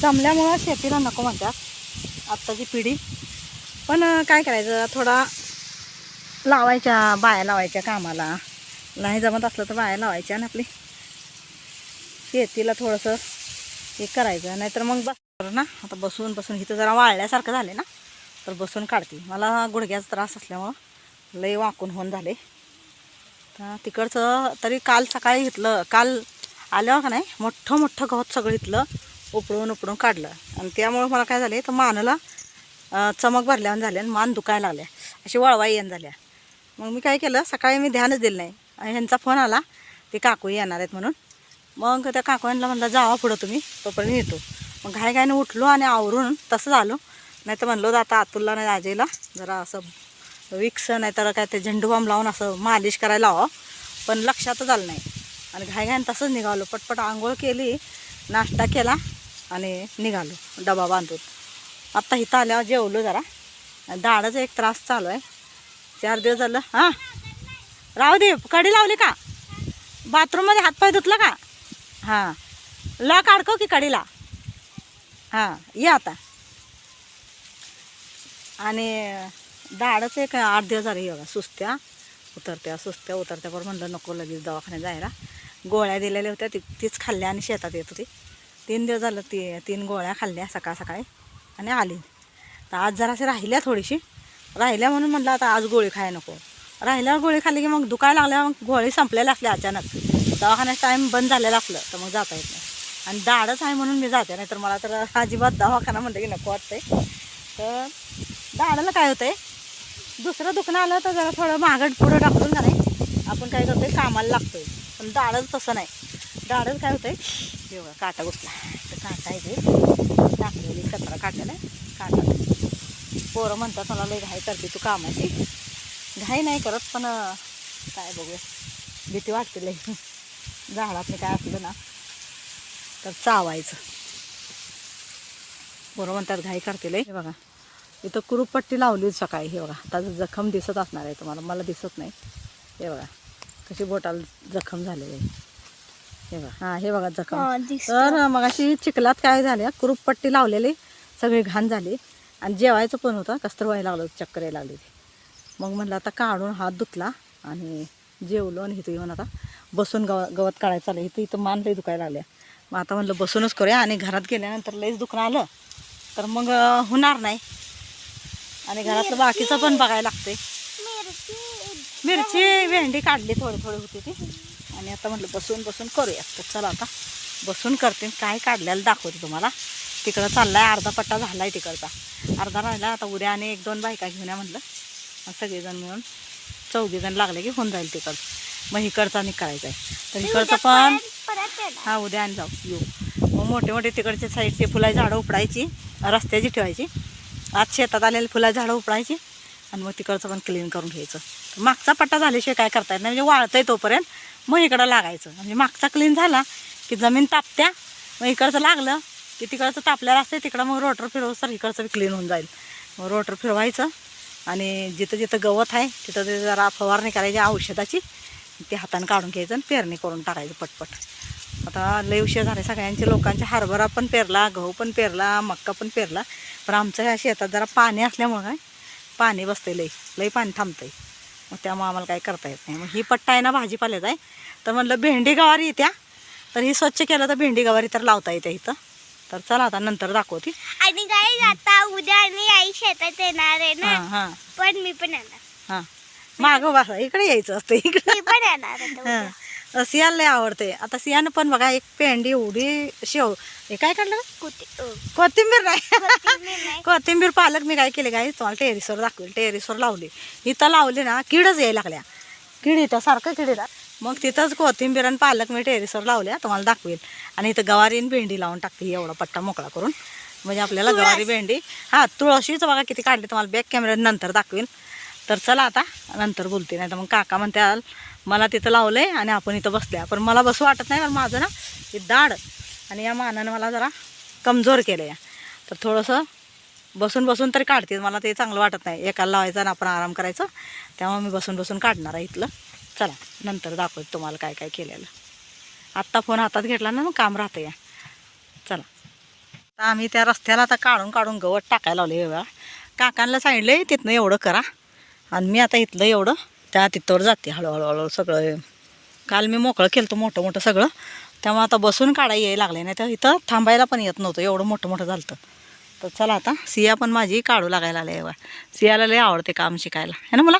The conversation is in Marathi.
जमल्यामुळं शेतीला नको म्हणतात. आत्ताची पिढी. पण काय करायचं? थोडा लावायच्या बाया लावायच्या कामाला. नाही जमत असलं तर बाया लावायच्या ना आपली. शेतीला थोडंसं हे करायचं. नाहीतर मग बस ना आता बसून बसून इथं जरा वाळल्यासारखं झाले ना तर बसून काढते. मला गुडघ्याचा त्रास असल्यामुळं लई वाकून होऊन झाले. तर तिकडचं तरी काल सकाळी घेतलं काल आल्यावर का नाही मोठं मोठं गवत सगळं इथलं उपळून उपळून काढलं. आणि त्यामुळं मला काय झालं तर मानाला चमक भरल्यावर झाले आणि मान दुखायला लागल्या. अशी वळवाई येण झाल्या. मग मी काय केलं सकाळी मी ध्यानच दिलं नाही. आणि ह्यांचा फोन आला ते काकू येणार आहेत म्हणून. मग त्या काकूंना म्हणलं जावा पुढं तुम्ही तोपर्यंत येतो. मग घाय घायनं उठलो आणि आवरून तसं झालो नाही तर म्हणलो आता अतुलला नाही आजीला जरा असं विक्स नाही तर काय ते झेंडू बाम लावून असं मालिश करायला हवं पण लक्षातच आलं नाही. आणि घाय तसंच निघालो. पटपट आंघोळ केली नाश्ता केला. आणि निघालो डबा बांधून. आत्ता इथं आल्यावर जेवलो जरा. दाडाचा एक त्रास चालू आहे. चार दिवस झालं. हां. राहू दे कडी लावली का? बाथरूममध्ये हातपाय धुतला का? हां. ला काढको की कडीला? हां ये आता. आणि दाढच एक आठ दिवस झाले बघा सुस्त्या. उतरत्या सुस्त्या उतरत्या. बरोबर म्हणलं नको लगेच दवाखान्यात जायला. गोळ्या दिलेल्या होत्या ती तीच खाल्ल्या आणि शेतात येत होती. तीन दिवस झालं ती तीन गोळ्या खाल्ल्या सकाळ सकाळी आणि आली. तर आज जराशी राहिल्या थोडीशी. राहिल्या म्हणून म्हटलं आता आज गोळी खाय नको. राहिल्यावर गोळी खाल्ली की मग दुखायला लागल्या मग गोळी संपलेल्या असल्या अचानक. दवाखान्यात टाईम बंद झालेला असलं तर मग जाता येत नाही. आणि दाडच आहे म्हणून मी जाते नाही तर मला तर अजिबात दवाखाना म्हणते की नको वाटतंय. तर दाडाला काय होतंय? दुसरं दुखणं आलं तर जरा थोडं मागड पुढं टाकून का नाही आपण काय करतोय? कामाला लागतोय. पण दाडच तसं नाही. दाढच काय होतंय? हे काटा घुसला. तर काटा आहे ते. टाकलेली कचरा काट्याला. काटा. पोरं म्हणतात मला लई घाई करते तू कामाची. घाई नाही करत पण काय बघूया. भीती वाटते लई झाडातलं काय असलं ना तर चावायचं. पोरं म्हणतात घाई करते लई हे बघा. इथं कुरुपट्टी लावली सकाळी. हे बघा. आता जखम दिसत असणार आहे तुम्हाला. मला दिसत नाही. हे बघा. कशी बोटाला जखम झालेली आहे. हे बघा. हां हे बघा जखम. तर मग अशी चिखलात काय झाले कुरूपट्टी लावलेली सगळी घाण झाली. आणि जेवायचं पण होतं कसतर व्हायला लागलं होतं, चक्कर यायला लागली मग म्हणलं आता काढून हात धुतला आणि जेवलो आणि इथं येऊन आता बसून गव गवत काढायचं चाललं इथं इथं मान लई दुखायला लागल्या. मग आता म्हणलं बसूनच करूया. आणि घरात गेल्यानंतर लईच दुखणं आलं. तर मग होणार नाही. आणि घरातलं बाकीचं पण बघायला लागतंय. मिरची भेंडी काढली थोडी थोडी होती ती. आणि आता म्हटलं बसून बसून करूया तर चला आता बसून करते. काय काढलेलं दाखवते तुम्हाला. तिकडं चाललाय अर्धा पट्टा झालाय तिकडचा. अर्धा राहिला आता उद्या आणि एक दोन बायका घेऊन या म्हटलं. सगळेजण मिळून चौघीजण लागले की होऊन जाईल तिकडचं मग इकडचा आणि करायचा आहे. तर इकडचं पण हा उद्या आणि जाऊ. येऊ. मग मोठे मोठे तिकडचे साईडचे फुलाची झाडं उपडायची रस्त्याची ठेवायची. आज शेतात आलेली फुलाची झाडं उपडायची आणि मग तिकडचं पण क्लीन करून घ्यायचं. मागचा पट्टा झाल्याशिवाय काय करता येत नाही. म्हणजे वाळतंय तोपर्यंत. मग इकडं लागायचं. म्हणजे मागचा क्लीन झाला की जमीन तापत्या मग इकडचं लागलं की तिकडचं तापलेलं असते तिकडं मग रोटर फिरवस सर इकडचं बी क्लीन होऊन जाईल. मग रोटर फिरवायचं आणि जिथं जिथं गवत आहे तिथं ते जरा फवारणी करायची औषधाची ते हाताने काढून घ्यायचं आणि पेरणी करून टाकायचं पटपट. आता लय उशीर झाले सगळ्यांचे लोकांचे हरभरा पण पेरला गहू पण पेरला मक्का पण पेरला. पण आमच्या ह्या शेतात जरा पाणी असल्यामुळं काय पाणी बसते लई लई पाणी थांबतंय. मग त्यामुळे आम्हाला काय करता येत नाही. मग ही पट्टा आहे ना भाजीपाल्याचा आहे. तर म्हणलं भेंडी गवारी येत्या. तर ही स्वच्छ केलं तर भेंडी गवारी तर लावता येते इथं. तर चला आता नंतर दाखवते. आणि काय आता उद्या आणि आई शेतात येणार आहे ना. हां हां. पण मी पण येणार. हां. मागं बसा. इकडे यायचं असतं. इकडे. पण येणार सियाला लय आवडते. आता सियानं पण बघा एक पेंडी एवढी शेव. हे काय काढलं? कोथिंबीर नाही. कोथिंबीर पालक मी काय केले काय? तुम्हाला टेरिसवर दाखवेल. टेरिसवर लावली. इथं लावली ना किडच यायला लागल्या. किडी इथं सारखं किडीला मग तिथंच कोथिंबीर आणि पालक मी टेरिसवर लावल्या. तुम्हाला दाखवेल. आणि इथं गवारी आणि भेंडी लावून टाकते. एवढा पट्टा मोकळा करून. म्हणजे आपल्याला गवारी भेंडी. हां तुळशीच बघा किती काढली. तुम्हाला बॅक कॅमेऱ्यात नंतर दाखवेल. तर चला आता नंतर बोलते. नाही तर मग काका म्हणते मला तिथं लावलं आहे आणि आपण इथं बसल्या. पण मला बसू वाटत नाही कारण माझं ना हे दाढ आणि या मानानं मला जरा कमजोर केलं या तर थोडंसं बसून बसून तरी काढते. मला ते चांगलं वाटत नाही. एकाला लावायचं आणि आपण आराम करायचं. तेव्हा मी बसून बसून काढणार आहे इथलं. चला नंतर दाखवते तुम्हाला काय काय केलेलं. आत्ता फोन हातात घेतला ना मग काम राहतं या चला. आता आम्ही त्या रस्त्याला आता काढून काढून गवत टाकायला लावले बघा. काकांना सांगितलं तिथनं एवढं करा. आणि मी आता इथलं एवढं त्या तिथवर जाते हळूहळू हळू सगळं. काल मी मोकळं केलं होतं मोठं मोठं सगळं. त्यामुळे आता बसून काढा यायला लागले नाही तर इथं थांबायला पण येत नव्हतं एवढं मोठं मोठं झालं होतं. तर चला आता सिया पण माझी काढू लागायला आले सियाला लय आवडते काम शिकायला. है ना मला?